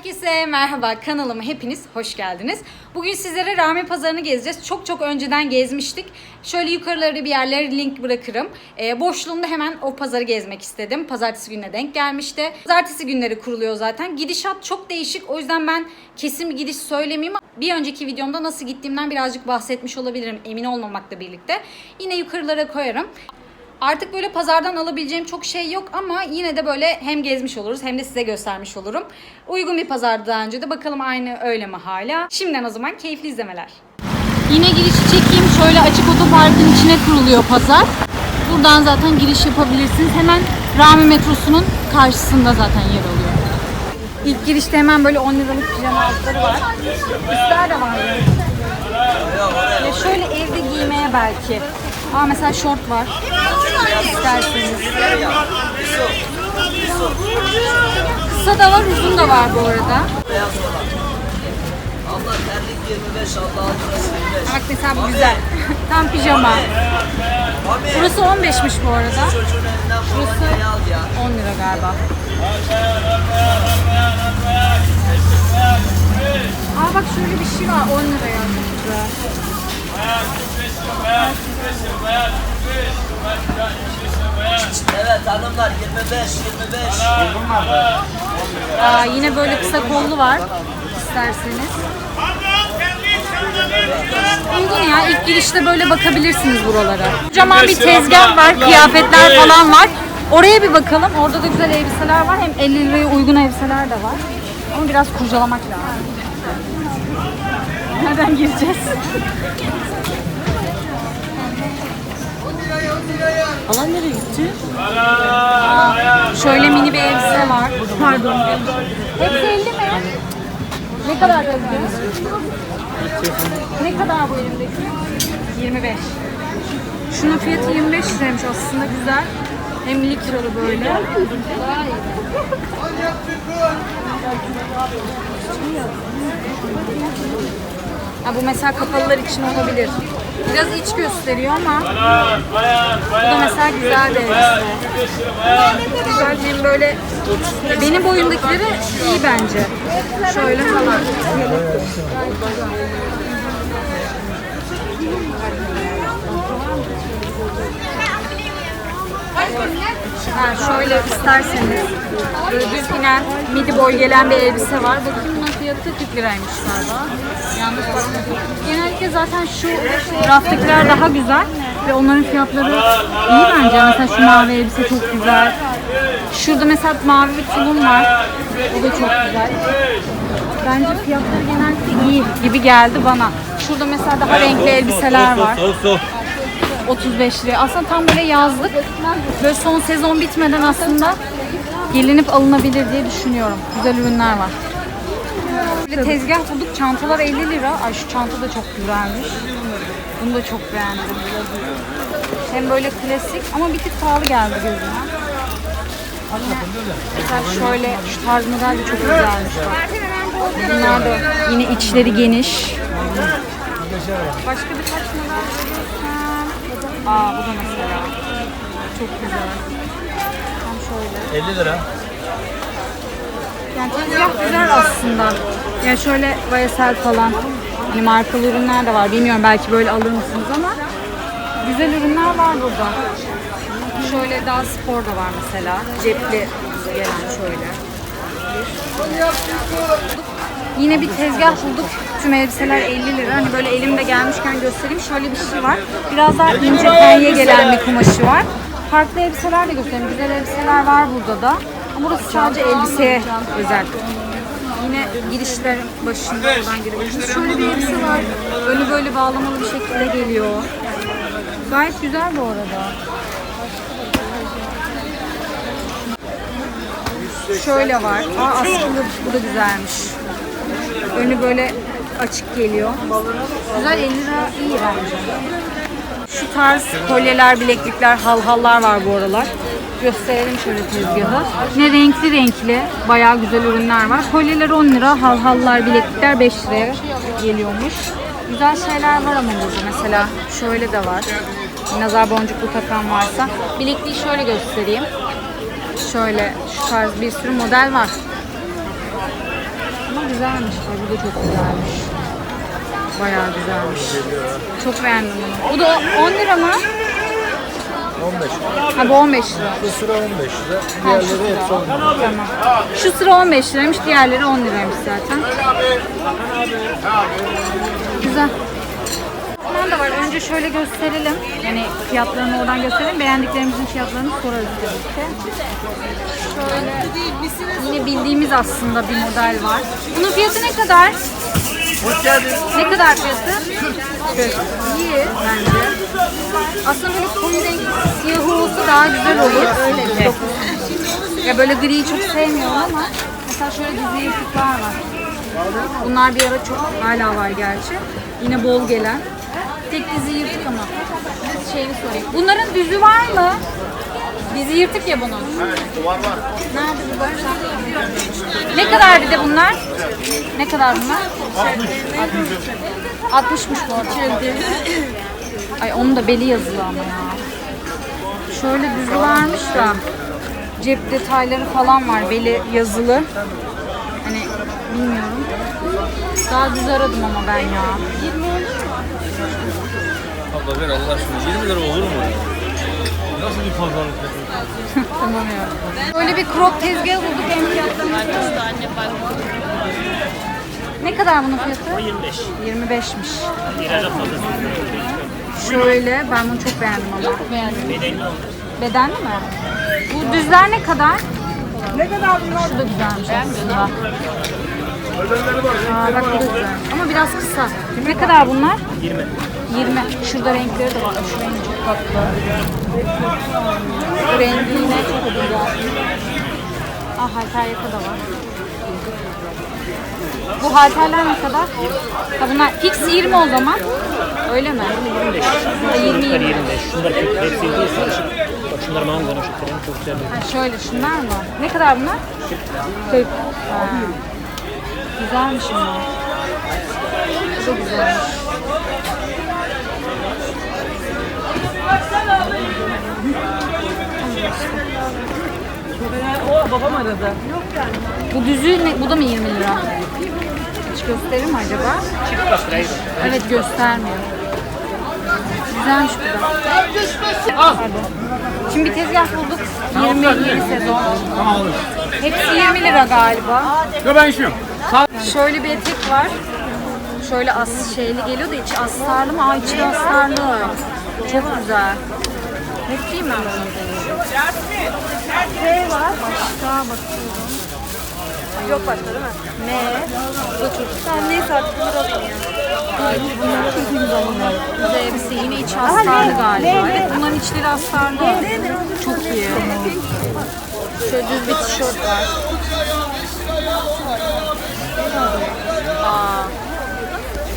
Herkese merhaba kanalıma hepiniz hoş geldiniz. Bugün sizlere Rami Pazarı'nı gezeceğiz. Çok çok önceden gezmiştik. Şöyle yukarıları bir yerlere link bırakırım. Ee, boşluğumda hemen o pazarı gezmek istedim. Pazartesi gününe denk gelmişti. Pazartesi günleri kuruluyor zaten. Gidişat çok değişik. O yüzden ben kesin bir gidiş söylemeyeyim. Bir önceki videomda nasıl gittiğimden birazcık bahsetmiş olabilirim. Emin olmamakla birlikte. Yine yukarılara koyarım. Artık böyle pazardan alabileceğim çok şey yok ama yine de böyle hem gezmiş oluruz hem de size göstermiş olurum. Uygun bir pazardı daha önce de bakalım aynı öyle mi hala. Şimdiden o zaman keyifli izlemeler. Yine girişi çekeyim. Şöyle açık otoparkın içine kuruluyor pazar. Buradan zaten giriş yapabilirsiniz. Hemen Rami metrosunun karşısında zaten yer alıyor. İlk girişte hemen böyle 10 liralık pijama altları var. Üstler de var. Ya şöyle evde giymeye belki. Aa mesela şort var. İsterseniz. Kısa da var, uzun da var bu arada. Allah terlik 25, Allah adresi 25. Bak mesela bu güzel. Tam pijama. Burası 15'miş bu arada. Burası babaanneyi al ya. 10 lira galiba. Aa bak şöyle bir şey var 10 liraya. Çok. Evet hanımlar 25, 25. Aa, yine böyle kısa kollu var. isterseniz. Uygun ya. ilk girişte böyle bakabilirsiniz buralara. Kocaman bir tezgah var. Kıyafetler falan var. Oraya bir bakalım. Orada da güzel elbiseler var. Hem 50 liraya uygun elbiseler de var. Ama biraz kurcalamak lazım. Nereden gireceğiz? Alan nereye gitti? Şöyle mini bir elbise var. Pardon. Hepsi 50 mi? Ne kadar tezgahınız? Ne kadar bu elimdeki? 25. Şunun fiyatı 25 liraymış aslında güzel. Hem likralı böyle. Ha, bu mesela kapalılar için olabilir. Biraz iç gösteriyor ama bu da mesela güzel bir elbise. Güzel hem böyle benim boyundakileri iyi bence. Şöyle falan. Şöyle isterseniz böyle düz inen midi boy gelen bir elbise var. Bakın bunun fiyatı 40 liraymış galiba. Yanlış bakmadım. Genellikle zaten şu raftakiler daha güzel ve onların fiyatları iyi bence. Mesela şu mavi elbise çok güzel. Şurada mesela mavi bir tulum var. O da çok güzel. Bence fiyatları genellikle iyi gibi geldi bana. Şurada mesela daha renkli elbiseler var. 35 liraya. Aslında tam böyle yazlık. Böyle son sezon bitmeden aslında gelinip alınabilir diye düşünüyorum. Güzel ürünler var. Böyle tezgah bulduk. Çantalar 50 lira. Ay şu çanta da çok güzelmiş. Bunu da çok beğendim. Hem böyle klasik ama bir tık pahalı geldi gözüme. Mesela şöyle şu tarz model de çok güzelmiş. Bunlar da yine içleri geniş. Başka birkaç model. Aa bu da mesela. Çok güzel. Tam şöyle. 50 lira. Yani tezgah güzel aslında. Ya şöyle YSL falan. Hani markalı ürünler de var. Bilmiyorum belki böyle alır mısınız ama güzel ürünler var burada. Şöyle daha spor da var mesela. Cepli gelen şöyle. Yine bir tezgah bulduk. Tüm elbiseler 50 lira. Hani böyle elimde gelmişken göstereyim. Şöyle bir şey var. Biraz daha ince penye gelen bir kumaşı var. Farklı elbiseler de göstereyim. Güzel elbiseler var burada da. Ama burası sadece elbiseye özel. Yine girişlerin başında oradan girebilirsiniz. Şöyle bir elbise var. Önü böyle bağlamalı bir şekilde geliyor. Gayet güzel bu arada. Şöyle var. Aa aslında bu da güzelmiş. Önü böyle açık geliyor. Güzel 50 lira iyi bence. Şu tarz kolyeler, bileklikler, halhallar var bu aralar. Gösterelim şöyle tezgahı. Ne renkli renkli, bayağı güzel ürünler var. Kolyeler 10 lira, halhallar, bileklikler 5 liraya geliyormuş. Güzel şeyler var ama burada mesela şöyle de var. Nazar boncuklu takan varsa. Bilekliği şöyle göstereyim. Şöyle şu tarz bir sürü model var. Güzelmiş. Ay bu da çok güzelmiş. Bayağı güzelmiş. Çok beğendim bunu. Bu da 10 lira mı? 15. Ha bu 15 lira. Bu sıra 15 lira. Ha, şu Diğerleri hep sıra. son. Tamam. Şu sıra 15 liraymış, diğerleri 10 liraymış zaten. Güzel. Da var. Önce şöyle gösterelim. Yani fiyatlarını oradan gösterelim. Beğendiklerimizin fiyatlarını sorarız ki. Şöyle yine bildiğimiz aslında bir model var. Bunun fiyatı ne kadar? Hoş geldin. Ne kadar fiyatı? 40. İyi bence. Aslında böyle koyu renk siyahı olsa daha güzel olur. Öyle mi? Ya böyle griyi çok sevmiyorum ama mesela şöyle dizi yırtıklar var. Bunlar bir ara çok hala var gerçi. Yine bol gelen. Tek dizi yırtık ama. Şeyini sorayım. Bunların düzü var mı? Dizi yırtık ya bunun. Var var. Nerede bu? Ne kadar bir de bunlar? Ne kadar bunlar? 60'mış bu arada. Ay onun da beli yazılı ama ya. Şöyle düzü varmış da cep detayları falan var. Beli yazılı. Hani bilmiyorum. Daha düz aradım ama ben ya. Abla ver Allah aşkına 20 lira olur mu? Nasıl bir pazarlık tamam ya. Böyle bir crop tezgahı bulduk en fiyatlarını. Ne kadar bunun fiyatı? 25. 25'miş. Lirada fazla. Şöyle ben bunu çok beğendim ama. Beğendim. Bedenli olur. Bedenli mi? Bu düzler ne kadar? Ne kadar bunlar? Şu da güzelmiş aslında. Aa, bak bu da güzel. Ama biraz kısa. Ne kadar bunlar? 20. 20. Şurada renkleri de var. Şu rengi çok tatlı. Bu rengi yine çok güzel. Ah halter yaka da var. Bu halterler ne kadar? Ha bunlar fix 20 o zaman. Öyle mi? 25. Ha, 20 Şunlar 20. 25. Şunlar 40. Hepsi değil sarışık. Bak şunlar manzara şu krem çok güzel. Ha şöyle şunlar mı? Ne kadar bunlar? 40. Ha. Güzelmiş bunlar. Çok güzelmiş. O babam aradı. Bu düzü ne? Bu da mı 20 lira? Hiç gösterir mi acaba? Evet göstermiyor. Güzelmiş bu da. Pardon. Şimdi bir tezgah bulduk. 20 yeni sezon. Hepsi 20 lira galiba. Yo ben işiyorum. Şöyle bir etek var. Şöyle as şeyli geliyor da içi astarlı mı? Aa içi de astarlı. Çok güzel. Hep değil mi? Şey var. Başka bakıyorum. Yok başka değil mi? Ne? Bu da çok güzel. Neyse artık bunu alayım ya. Bunları çok güzel bunlar. Bu da elbise yine içi astarlı galiba. Evet bunların içleri astarlı. Çok iyi. Şöyle düz bir tişört var. Aa,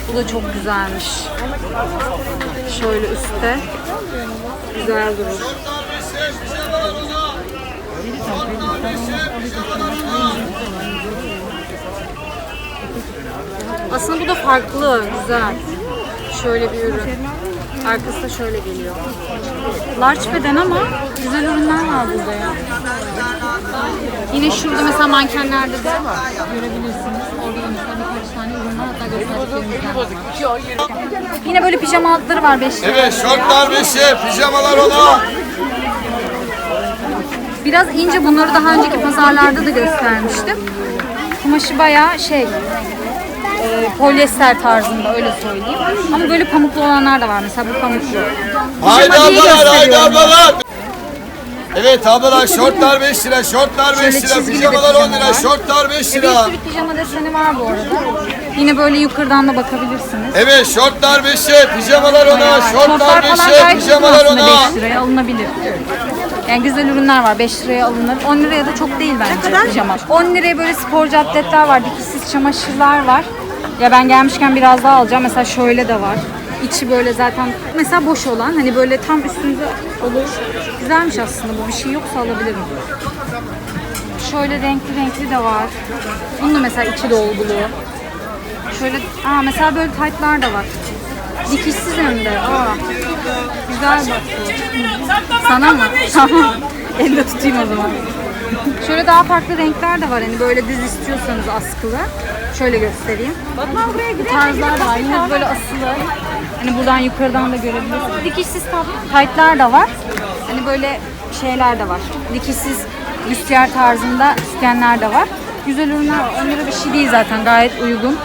bu da çok güzelmiş. Şöyle üstte. Güzel durur. Aslında bu da farklı, güzel. Şöyle bir ürün. Arkası da şöyle geliyor. Large beden ama güzel ürünler var burada ya. Yine şurada mesela mankenlerde de görebilirsiniz. Orada mesela birkaç tane ürün var. Hatta gösterdiklerimizden de var. Yine böyle pijama altları var 5 lira. Evet şortlar 5'e, pijamalar ona. Biraz ince bunları daha önceki pazarlarda da göstermiştim. Kumaşı bayağı şey e, polyester tarzında öyle söyleyeyim. Ama böyle pamuklu olanlar da var mesela bu pamuklu. Haydi ablalar, haydi ablalar. Evet ablalar şortlar 5 lira, şortlar 5 Şöyle lira, bir pijamalar 10 pijama lira, şortlar 5 Ve bir lira. sürü pijama deseni var bu arada. Yine böyle yukarıdan da bakabilirsiniz. Evet şortlar 5'e, pijamalar ona, şortlar falan 5'e, gayet uygun pijamalar ona. 5 liraya alınabilir. Yani güzel ürünler var 5 liraya alınır. 10 liraya da çok değil bence pijama. 10 liraya böyle sporcu atletler var, dikişsiz çamaşırlar var. Ya ben gelmişken biraz daha alacağım. Mesela şöyle de var. İçi böyle zaten mesela boş olan hani böyle tam üstünde olur. Güzelmiş aslında bu bir şey yoksa alabilirim. Şöyle renkli renkli de var. Bunun da mesela içi dolgulu. Şöyle aa mesela böyle taytlar da var. Dikişsiz hem de. Aa. Güzel bak bu. Sana mı? Tamam. Elle tutayım o zaman. Şöyle daha farklı renkler de var. Hani böyle düz istiyorsanız askılı. Şöyle göstereyim. Bakma buraya Bu tarzlar da var. Yine böyle asılı. Hani buradan yukarıdan da görebilirsiniz. Dikişsiz taytlar da var. Hani böyle şeyler de var. Dikişsiz büstiyer tarzında sütyenler de var. Güzel ürünler var. Onlara bir şey değil zaten. Gayet uygun.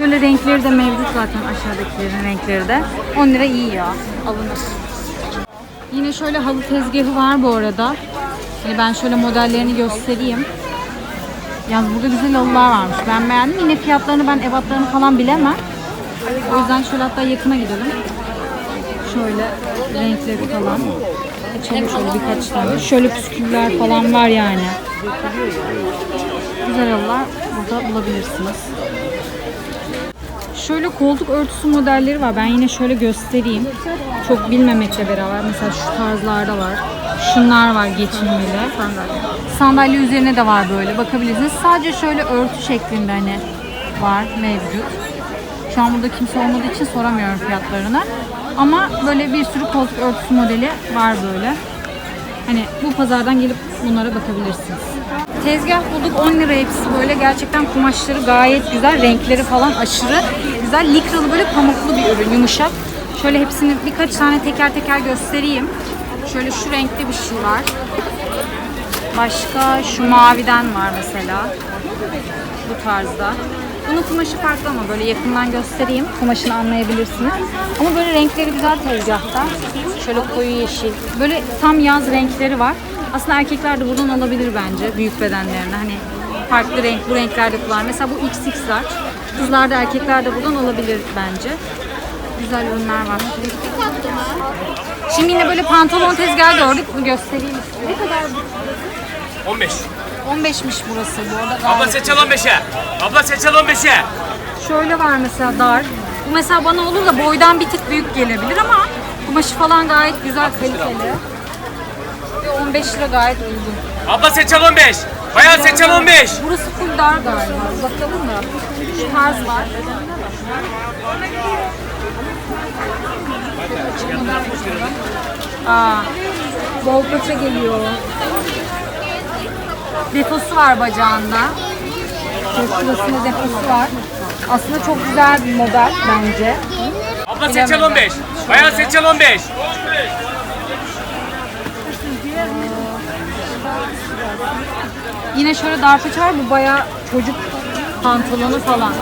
Böyle renkleri de mevcut zaten aşağıdakilerin renkleri de. 10 lira iyi ya. Alınır. Yine şöyle halı tezgahı var bu arada. Hani ben şöyle modellerini göstereyim. Yalnız burada güzel halılar varmış. Ben beğendim. Yine fiyatlarını ben ebatlarını falan bilemem. O yüzden şöyle hatta yakına gidelim. Şöyle renkleri falan. Açalım şöyle birkaç tane. Şöyle püsküller falan var yani. Güzel halılar burada bulabilirsiniz. Şöyle koltuk örtüsü modelleri var. Ben yine şöyle göstereyim. Çok bilmemekle beraber. Mesela şu tarzlarda var. Şunlar var geçinmeli. Sandalye üzerine de var böyle. Bakabilirsiniz. Sadece şöyle örtü şeklinde hani var mevcut. Şu an burada kimse olmadığı için soramıyorum fiyatlarını. Ama böyle bir sürü koltuk örtüsü modeli var böyle. Hani bu pazardan gelip bunlara bakabilirsiniz. Tezgah bulduk 10 lira hepsi böyle gerçekten kumaşları gayet güzel renkleri falan aşırı güzel likralı böyle pamuklu bir ürün yumuşak. Şöyle hepsini birkaç tane teker teker göstereyim. Şöyle şu renkte bir şey var. Başka şu maviden var mesela. Bu tarzda. Bunun kumaşı farklı ama böyle yakından göstereyim. Kumaşını anlayabilirsiniz. Ama böyle renkleri güzel tezgahta. Şöyle koyu yeşil. Böyle tam yaz renkleri var. Aslında erkekler de buradan alabilir bence büyük bedenlerine. Hani farklı renk, bu renklerde kullan. Mesela bu XX large. Kızlar da erkekler de buradan alabilir bence. Güzel ürünler var. Şimdi yine böyle pantolon tezgahı gördük. Bunu göstereyim. Ne kadar bu? 15. 15'miş burası bu arada. Abla gayet seçal 15'e. Abla seçal 15'e. Şöyle var mesela dar. Bu mesela bana olur da boydan bir tık büyük gelebilir ama kumaşı falan gayet güzel kaliteli. Ve 15 lira gayet uygun. Abla seçal 15. Bayan seçal 15. Burası full dar galiba. Bakalım mı? Şu tarz var. Aa, bol paça geliyor. Defosu var bacağında. Şurasında defosu var. Aslında çok güzel bir model bence. Abla seçal 15. Bayan seçal 15. Yine şöyle dar paça var. Bu bayağı çocuk pantolonu falan.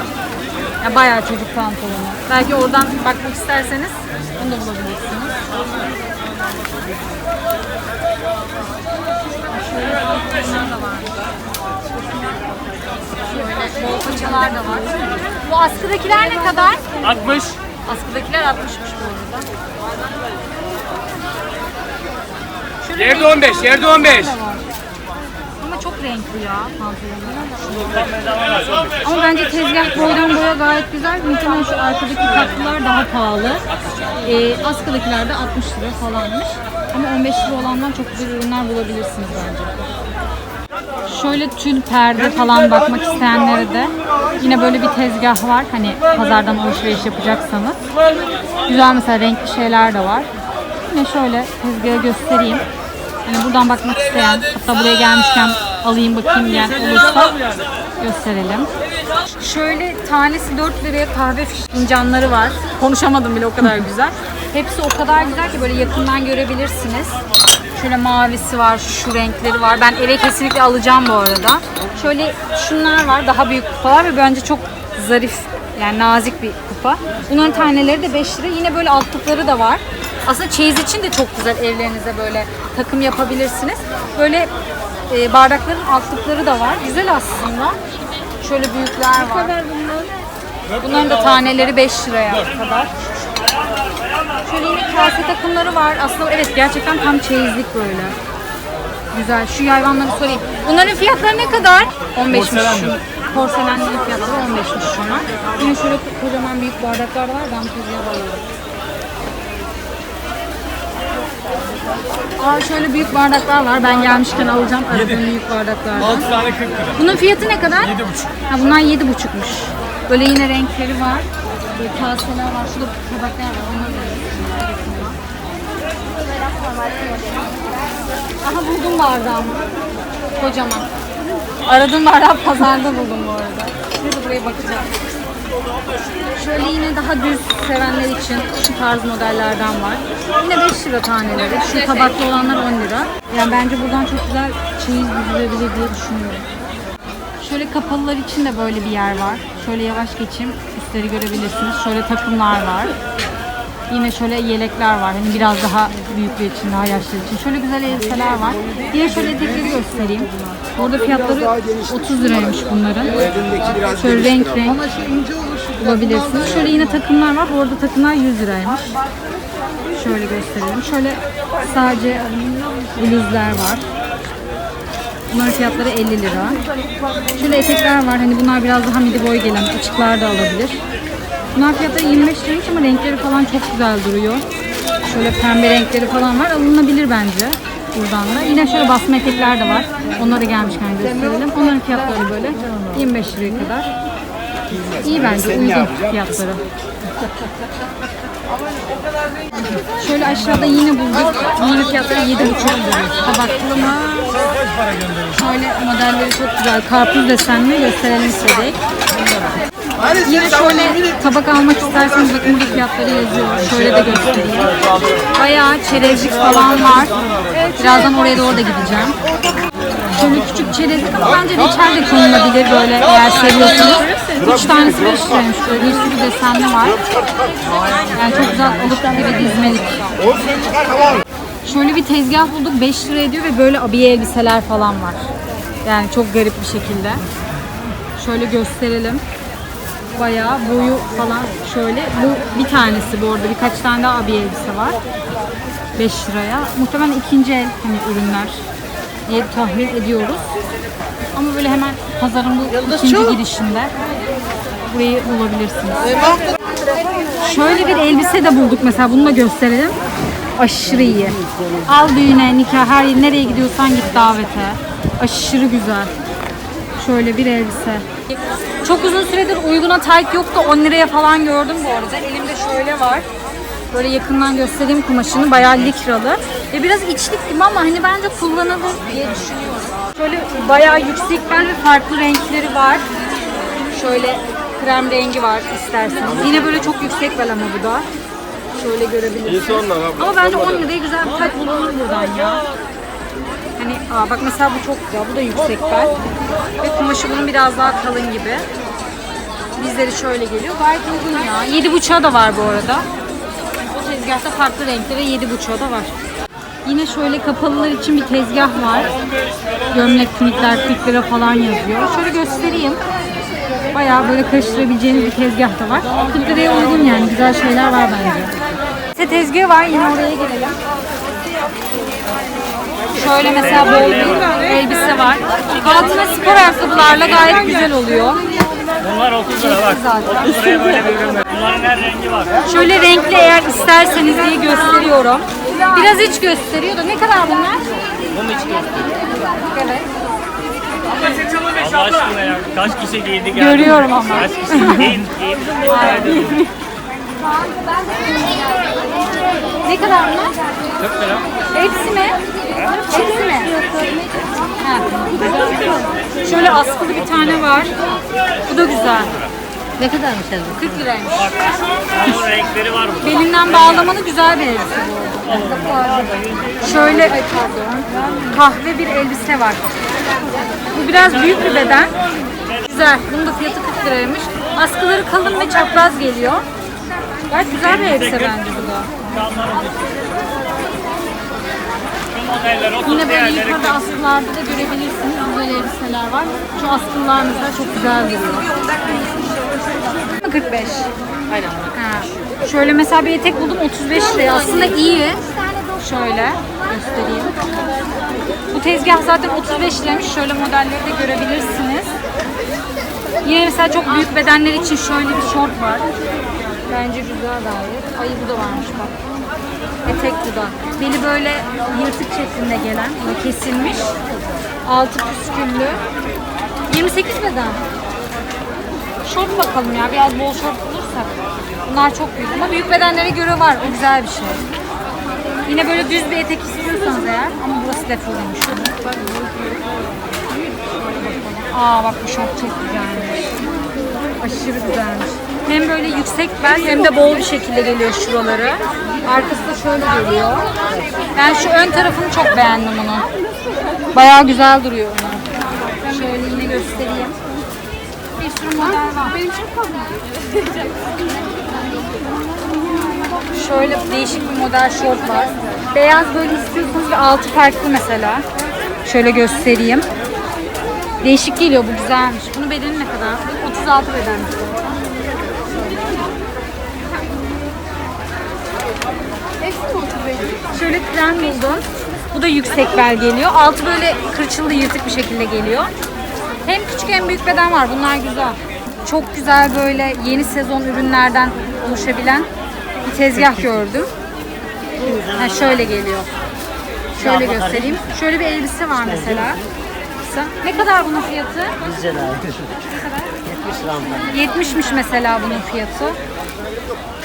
Ya bayağı çocuk pantolonu. Belki oradan bakmak isterseniz bunu da bulabilirsiniz. Şöyle pantolonlar da var. Da var. Bu askıdakiler ne kadar? 60. Askıdakiler 60'mış bu arada. Şöyle Yerde 15. Yerde 15. da var. Ama çok renkli ya pantolonlar. Ama bence tezgah boydan boya gayet güzel. Muhtemelen şu arkadaki tatlılar daha pahalı. Ee, askıdakiler de 60 lira falanmış. Ama 15 lira olandan çok güzel ürünler bulabilirsiniz bence. Şöyle tül perde falan bakmak isteyenlere de yine böyle bir tezgah var. Hani pazardan alışveriş yapacaksanız. Güzel mesela renkli şeyler de var. Yine şöyle tezgahı göstereyim. Hani buradan bakmak isteyen, hatta buraya gelmişken alayım bakayım diyen olursa gösterelim. Şöyle tanesi 4 liraya kahve fincanları var. Konuşamadım bile o kadar güzel. Hepsi o kadar güzel ki böyle yakından görebilirsiniz. Şöyle mavisi var, şu renkleri var. Ben eve kesinlikle alacağım bu arada. Şöyle şunlar var, daha büyük kupalar ve bence çok zarif, yani nazik bir kupa. Bunların taneleri de 5 lira. Yine böyle altlıkları da var. Aslında çeyiz için de çok güzel evlerinize böyle takım yapabilirsiniz. Böyle e, bardakların altlıkları da var. Güzel aslında. Şöyle büyükler var. Bunların da taneleri 5 liraya kadar. Şöyle yine kase takımları var. Aslında evet gerçekten tam çeyizlik böyle. Güzel. Şu hayvanları sorayım. Bunların fiyatları ne kadar? 15'miş şu. Porselenlerin fiyatları 15'miş şuna. Yine şöyle kocaman büyük bardaklar var. Ben bu tezgaha bayılırım. Aa şöyle büyük bardaklar var. Ben gelmişken alacağım aradığım büyük bardaklardan. 6 tane 40 lira. Bunun fiyatı ne kadar? 7,5. Ha bunlar 7,5'muş. Böyle yine renkleri var. Böyle kaseler var. Şurada tabaklar var. Onları da. Aha buldum bardağımı. Kocaman. Aradığım ara pazarda buldum bu arada. Şimdi buraya bakacağım. Şöyle yine daha düz sevenler için şu tarz modellerden var. Yine 5 lira taneleri. Şu tabaklı olanlar 10 lira. Yani bence buradan çok güzel çeyiz büzülebilir diye düşünüyorum. Şöyle kapalılar için de böyle bir yer var. Şöyle yavaş geçeyim. Üstleri görebilirsiniz. Şöyle takımlar var. Yine şöyle yelekler var. Hani biraz daha büyükler için, daha yaşlı için. Şöyle güzel elbiseler var. Yine şöyle etekleri göstereyim. Burada fiyatları 30 liraymış bunların. Şöyle renk renk bulabilirsiniz. Şöyle yine takımlar var. Bu arada takımlar 100 liraymış. Şöyle gösterelim. Şöyle sadece bluzlar var. Bunların fiyatları 50 lira. Şöyle etekler var. Hani bunlar biraz daha midi boy gelen açıklar da alabilir. Bunlar fiyatları 25 liraymış ama renkleri falan çok güzel duruyor. Şöyle pembe renkleri falan var. Alınabilir bence buradan da. Yine şöyle basma etekler de var. Onları gelmişken gösterelim. Onların fiyatları böyle 25 liraya kadar. İyi bence uygun fiyatları. Şöyle aşağıda yine bulduk. Bunların fiyatları 7,5 lira. Tabaklı? Şöyle modelleri çok güzel. Karpuz desenli gösterelim istedik. Yine şöyle tabak almak isterseniz bakın burada fiyatları yazıyor. Şöyle de göstereyim. Bayağı çerezlik falan var. Birazdan oraya doğru da gideceğim. Şöyle küçük çerezlik ama bence de konulabilir böyle eğer seviyorsanız. Üç tanesi 5 liraymış böyle bir sürü desenli var. Yani çok güzel alıp gibi dizmelik. Şöyle bir tezgah bulduk 5 lira ediyor ve böyle abiye elbiseler falan var. Yani çok garip bir şekilde. Şöyle gösterelim. Bayağı boyu falan şöyle. Bu bir tanesi bu arada. Birkaç tane daha abiye elbise var. 5 liraya. Muhtemelen ikinci el hani ürünler diye tahmin ediyoruz. Ama böyle hemen pazarın bu ikinci girişinde burayı bulabilirsiniz. Şöyle bir elbise de bulduk mesela bunu da gösterelim. Aşırı iyi. Al düğüne, nikah, her yer nereye gidiyorsan git davete. Aşırı güzel. Şöyle bir elbise. Çok uzun süredir uyguna tayt yoktu. 10 liraya falan gördüm bu arada. Elimde şöyle var. Böyle yakından göstereyim kumaşını. Bayağı likralı. Ve biraz içlik gibi ama hani bence kullanılır diye düşünüyorum. Şöyle bayağı yüksek bel ve farklı renkleri var. Şöyle krem rengi var isterseniz. Yine böyle çok yüksek bel ama bu da. Şöyle görebilirsiniz. Ama bence 10 liraya güzel bir tayt bulunur buradan ya. Hani aa bak mesela bu çok güzel. Bu da yüksek bel. Ve kumaşı bunun biraz daha kalın gibi. Bizleri şöyle geliyor. Gayet uygun ya. 7.5'a da var bu arada. O tezgahta farklı renkte ve 7.5'a da var. Yine şöyle kapalılar için bir tezgah var. Gömlek, tunikler 40 lira falan yazıyor. Şöyle göstereyim. Bayağı böyle karıştırabileceğiniz bir tezgah da var. 40 liraya uygun yani. Güzel şeyler var bence. İşte tezgahı var. Yine oraya girelim. Şöyle mesela bol bir elbise var. Altına spor ayakkabılarla gayet güzel oluyor. Bunlar 30 lira bak. Zaten. 30 liraya böyle bir ürün. Bunların her rengi var. Şöyle renkli eğer isterseniz diye gösteriyorum. Biraz iç gösteriyor da ne kadar bunlar? Bunun için Evet. Allah aşkına ya. Kaç kişi giydi geldi. Görüyorum ama. Kaç kişi giyin. Ne kadar bunlar? 40 lira. Hepsi mi? Hepsi mi? Ha. Şöyle askılı bir tane var. Bu da güzel. Ne kadarmış 40 liraymış. Bunun renkleri var burada. Belinden bağlamalı güzel bir elbise bu arada. Şöyle kahve bir elbise var. Bu biraz büyük bir beden. Güzel. Bunun da fiyatı 40 liraymış. Askıları kalın ve çapraz geliyor. Gayet güzel bir elbise bence bu da. Şu modeller 30 Yine böyle yukarıda askılarda da görebilirsiniz. Güzel elbiseler var. Şu askılar mesela çok güzel duruyor. 45. Aynen. Ha. Şöyle mesela bir etek buldum 35 liraya. Aslında iyi. Şöyle göstereyim. Bu tezgah zaten 35 liraymış. Şöyle modelleri de görebilirsiniz. Yine mesela çok büyük bedenler için şöyle bir şort var. Bence güzel gayet. Ay bu da varmış bak. Etek bu da. Beli böyle yırtık şeklinde gelen, böyle kesilmiş. Altı püsküllü. 28 beden. Şort bakalım ya. Biraz bol şort bulursak. Bunlar çok büyük ama büyük bedenlere göre var. O güzel bir şey. Yine böyle düz bir etek istiyorsanız eğer ama burası defoluymuş. Aa bak bu şort çok güzelmiş. Aşırı güzelmiş. Hem böyle yüksek bel hem de bol bir şekilde geliyor şuraları. Arkası da şöyle geliyor. Ben şu ön tarafını çok beğendim bunun. Bayağı güzel duruyor onun. Şöyle yine göstereyim. Şöyle değişik bir model şort var. Beyaz böyle istiyorsanız ve altı farklı mesela. Şöyle göstereyim. Değişik geliyor bu güzelmiş. Bunun bedeni ne kadar? 36 bedenmiş. bu. Şöyle tren buldum. Bu da yüksek bel geliyor. Altı böyle kırçıllı yırtık bir şekilde geliyor. Küçük hem büyük beden var. Bunlar güzel. Çok güzel böyle yeni sezon ürünlerden oluşabilen bir tezgah gördüm. Ha, şöyle geliyor. Şöyle göstereyim. Şöyle bir elbise var mesela. Kısa. Ne kadar bunun fiyatı? Güzel abi. 70 lira hanımefendi. 70'miş mesela bunun fiyatı.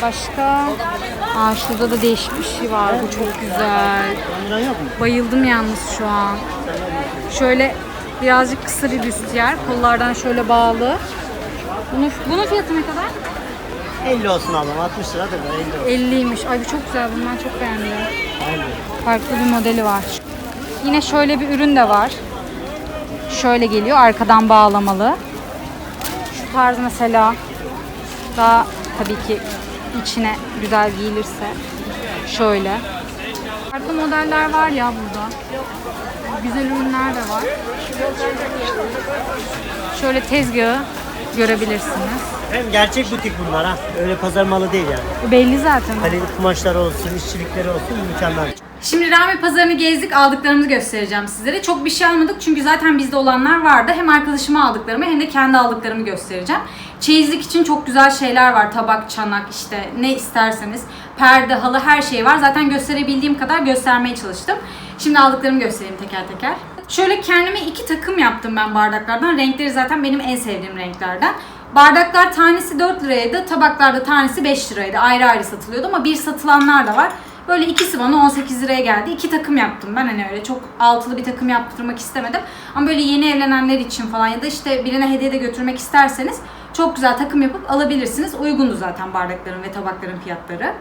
Başka? Aa şurada da değişik bir şey var. Bu çok güzel. 10 lira yok mu? Bayıldım yalnız şu an. Şöyle birazcık kısa bir büstiyer. Kollardan şöyle bağlı. Bunun, bunun fiyatı ne kadar? 50 olsun ablam. 60 liradır da 50 olsun. 50'ymiş. Ay bu çok güzel. Bunu ben çok beğendim. Aynen. Farklı bir modeli var. Yine şöyle bir ürün de var. Şöyle geliyor. Arkadan bağlamalı. Şu tarz mesela daha tabii ki içine güzel giyilirse şöyle. Farklı modeller var ya burada. Güzel ürünler de var. Şöyle tezgahı görebilirsiniz. Hem gerçek butik bunlar ha. Öyle pazar malı değil yani. Belli zaten. Kaliteli kumaşları olsun, işçilikleri olsun mükemmel. Şimdi Rami pazarını gezdik, aldıklarımızı göstereceğim sizlere. Çok bir şey almadık çünkü zaten bizde olanlar vardı. Hem arkadaşıma aldıklarımı hem de kendi aldıklarımı göstereceğim. Çeyizlik için çok güzel şeyler var. Tabak, çanak işte ne isterseniz. Perde, halı her şey var. Zaten gösterebildiğim kadar göstermeye çalıştım. Şimdi aldıklarımı göstereyim teker teker. Şöyle kendime iki takım yaptım ben bardaklardan. Renkleri zaten benim en sevdiğim renklerden. Bardaklar tanesi 4 liraydı, tabaklar da tanesi 5 liraydı. Ayrı ayrı satılıyordu ama bir satılanlar da var. Böyle ikisi bana 18 liraya geldi. İki takım yaptım ben hani öyle çok altılı bir takım yaptırmak istemedim. Ama böyle yeni evlenenler için falan ya da işte birine hediye de götürmek isterseniz çok güzel takım yapıp alabilirsiniz. Uygundu zaten bardakların ve tabakların fiyatları.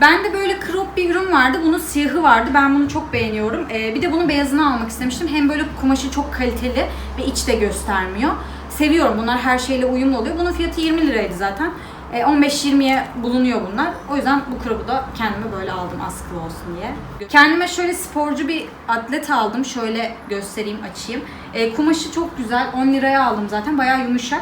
Bende böyle crop bir ürün vardı. Bunun siyahı vardı. Ben bunu çok beğeniyorum. Ee, bir de bunun beyazını almak istemiştim. Hem böyle kumaşı çok kaliteli ve iç de göstermiyor. Seviyorum. Bunlar her şeyle uyumlu oluyor. Bunun fiyatı 20 liraydı zaten. Ee, 15-20'ye bulunuyor bunlar. O yüzden bu crop'u da kendime böyle aldım askılı olsun diye. Kendime şöyle sporcu bir atlet aldım. Şöyle göstereyim, açayım. Ee, kumaşı çok güzel. 10 liraya aldım zaten. Bayağı yumuşak.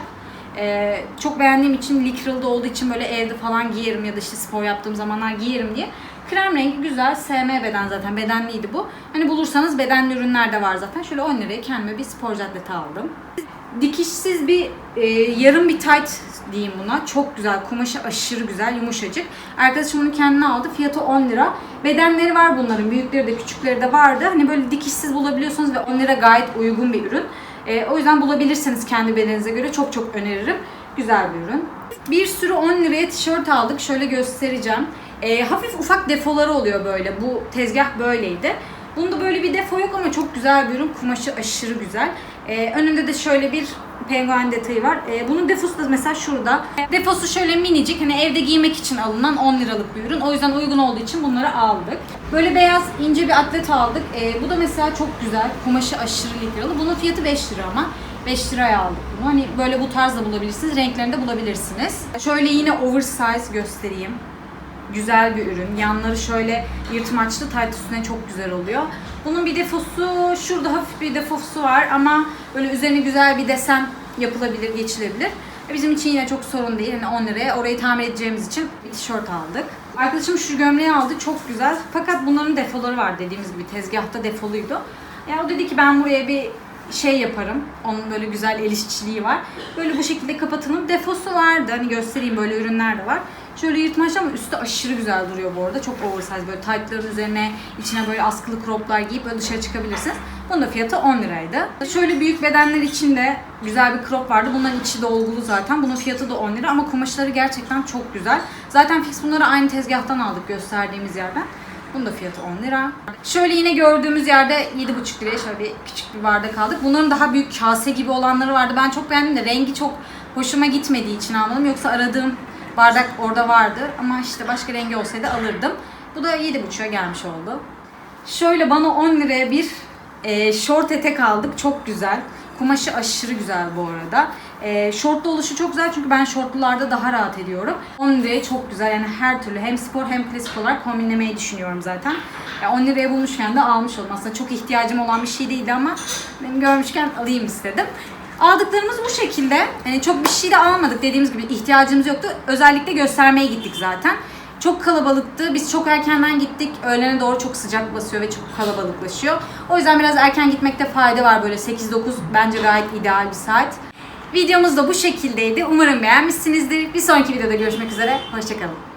Ee, çok beğendiğim için Likral'da olduğu için böyle evde falan giyerim ya da işte spor yaptığım zamanlar giyerim diye. Krem rengi güzel. SM beden zaten. Bedenliydi bu. Hani bulursanız bedenli ürünler de var zaten. Şöyle 10 liraya kendime bir sporcu atleti aldım. Dikişsiz bir e, yarım bir tight diyeyim buna. Çok güzel. Kumaşı aşırı güzel. Yumuşacık. Arkadaşım bunu kendine aldı. Fiyatı 10 lira. Bedenleri var bunların. Büyükleri de küçükleri de vardı. Hani böyle dikişsiz bulabiliyorsunuz ve 10 lira gayet uygun bir ürün. E, o yüzden bulabilirseniz kendi bedeninize göre çok çok öneririm. Güzel bir ürün. Bir sürü 10 liraya tişört aldık. Şöyle göstereceğim. E, hafif ufak defoları oluyor böyle. Bu tezgah böyleydi. Bunda böyle bir defo yok ama çok güzel bir ürün. Kumaşı aşırı güzel. E, önünde de şöyle bir penguen detayı var. E, bunun defosu da mesela şurada. Defosu şöyle minicik. Hani evde giymek için alınan 10 liralık bir ürün. O yüzden uygun olduğu için bunları aldık. Böyle beyaz ince bir atlet aldık. E, bu da mesela çok güzel. Kumaşı aşırı likralı. Bunun fiyatı 5 lira ama. 5 liraya aldık bunu. Hani böyle bu tarzda bulabilirsiniz. Renklerini de bulabilirsiniz. Şöyle yine oversize göstereyim. Güzel bir ürün. Yanları şöyle yırtmaçlı tayt üstüne çok güzel oluyor. Bunun bir defosu, şurada hafif bir defosu var ama böyle üzerine güzel bir desen yapılabilir, geçilebilir. E, Bizim için yine çok sorun değil. Yani 10 liraya orayı tamir edeceğimiz için bir tişört aldık. Arkadaşım şu gömleği aldı. Çok güzel. Fakat bunların defoları var dediğimiz gibi. Tezgahta defoluydu. Ya o dedi ki ben buraya bir şey yaparım. Onun böyle güzel el işçiliği var. Böyle bu şekilde kapatılır. Defosu vardı. Hani göstereyim böyle ürünler de var. Şöyle yırtmaç ama üstü aşırı güzel duruyor bu arada. Çok oversize böyle tight'ların üzerine içine böyle askılı croplar giyip böyle dışarı çıkabilirsiniz. Bunun da fiyatı 10 liraydı. Şöyle büyük bedenler için de güzel bir crop vardı. Bunların içi dolgulu zaten. Bunun fiyatı da 10 lira ama kumaşları gerçekten çok güzel. Zaten fix bunları aynı tezgahtan aldık gösterdiğimiz yerden. Bunun da fiyatı 10 lira. Şöyle yine gördüğümüz yerde 7,5 liraya şöyle bir küçük bir bardak aldık. Bunların daha büyük kase gibi olanları vardı. Ben çok beğendim de rengi çok hoşuma gitmediği için almadım. Yoksa aradığım bardak orada vardı. Ama işte başka rengi olsaydı alırdım. Bu da 7,5'a gelmiş oldu. Şöyle bana 10 liraya bir e, şort etek aldık. Çok güzel. Kumaşı aşırı güzel bu arada. E, şortlu oluşu çok güzel çünkü ben şortlularda daha rahat ediyorum. 10 liraya çok güzel yani her türlü hem spor hem klasik olarak kombinlemeyi düşünüyorum zaten. Ya 10 liraya bulmuşken de almış oldum. Aslında çok ihtiyacım olan bir şey değildi ama görmüşken alayım istedim. Aldıklarımız bu şekilde. Hani çok bir şey de almadık dediğimiz gibi ihtiyacımız yoktu. Özellikle göstermeye gittik zaten. Çok kalabalıktı. Biz çok erkenden gittik. Öğlene doğru çok sıcak basıyor ve çok kalabalıklaşıyor. O yüzden biraz erken gitmekte fayda var. Böyle 8-9 bence gayet ideal bir saat. Videomuz da bu şekildeydi. Umarım beğenmişsinizdir. Bir sonraki videoda görüşmek üzere. Hoşçakalın.